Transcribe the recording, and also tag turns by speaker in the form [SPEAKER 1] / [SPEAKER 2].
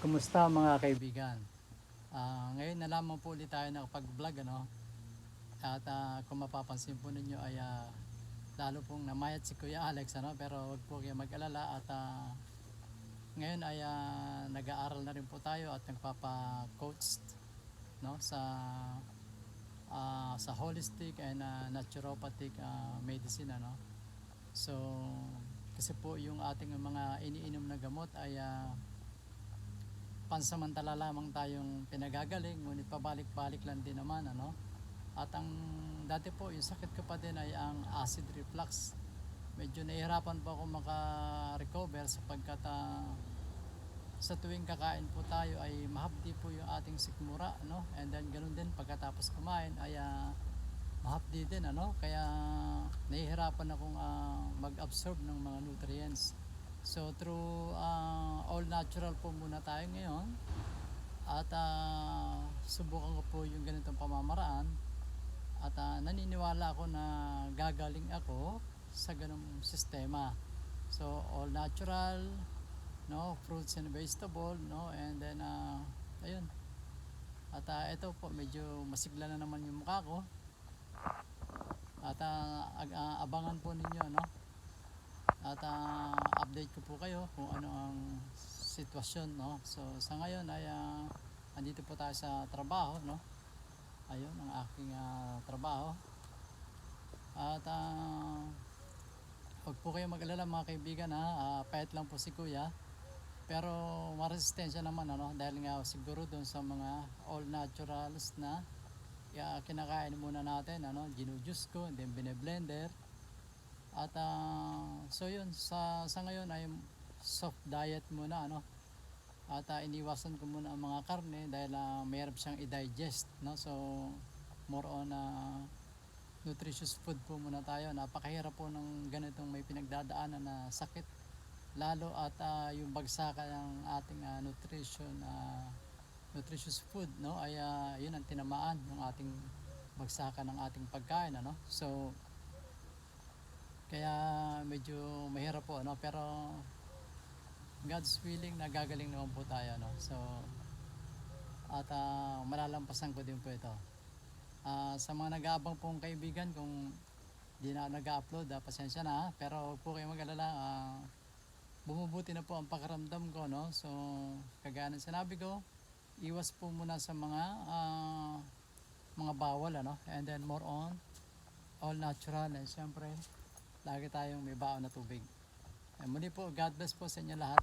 [SPEAKER 1] Kumusta mga kaibigan? Ah, ngayon na lamang po ulit tayo nakapag-vlog ano. At ah, kung mapapansin po ninyo ay ah, lalo pong namayat si Kuya Alex ano pero wag po kayo mag-alala at ah, ngayon ay ah, nag-aaral na rin po tayo at nagpapa-coach no sa ah, sa holistic and ah, naturopathic ah, medicine ano. So kasi po yung ating mga iniinom na gamot ay ah, pansamantala lamang tayong pinagagaling ngunit pabalik-balik lang din naman ano? At ang dati po yung sakit ko pa din ay ang acid reflux. Medyo nahihirapan po ako maka-recover sapagkat ah, sa tuwing kakain po tayo ay mahapdi po yung ating sikmura no and then ganun din pagkatapos kumain ay ah, mahapdi din ano? Kaya nahihirapan akong ah, mag-absorb ng mga nutrients So through uh, all natural po muna tayo ngayon at uh, subukan ko po yung ganitong pamamaraan at uh, naniniwala ako na gagaling ako sa ganong sistema. So all natural, no, fruits and vegetable, no, and then uh, ayun. At uh, ito po medyo masigla na naman yung mukha ko. At uh, uh, abangan po ninyo, no, at ah, update ko po kayo kung ano ang sitwasyon no? So sa ngayon ay ah, andito po tayo sa trabaho no? Ayun ang aking ah, trabaho. At ah, huwag po kayo mag-alala mga kaibigan ha? Ah, payat lang po si kuya. Pero maresistensya naman ano? Dahil nga siguro doon sa mga all naturals na ya, kinakain muna natin ano? Ginujuice ko and then bine-blender. At ah, so yun, sa, sa ngayon ay soft diet muna ano. At ah, iniwasan ko muna ang mga karne dahil uh, mayroon siyang i-digest. No? So more on ah, nutritious food po muna tayo. Napakahirap po ng ganitong may pinagdadaanan na sakit. Lalo at ah, yung bagsakan ng ating ah, nutrition ah, nutritious food no ay ah, yun ang tinamaan ng ating bagsakan ng ating pagkain ano. So kaya medyo mahirap po ano pero God's willing nagagaling naman po tayo no. So at ah, malalampasan ko din po ito. Ah, sa mga nag-aabang pong kaibigan kung di na nag-upload, ah, pasensya na pero huwag po kayo mag-alala. ah, bumubuti na po ang pakiramdam ko no. So kagaya ng sinabi ko, iwas po muna sa mga ah, mga bawal ano and then more on all natural and syempre lagi tayong may baon na tubig. And muli po, God bless po sa inyo lahat.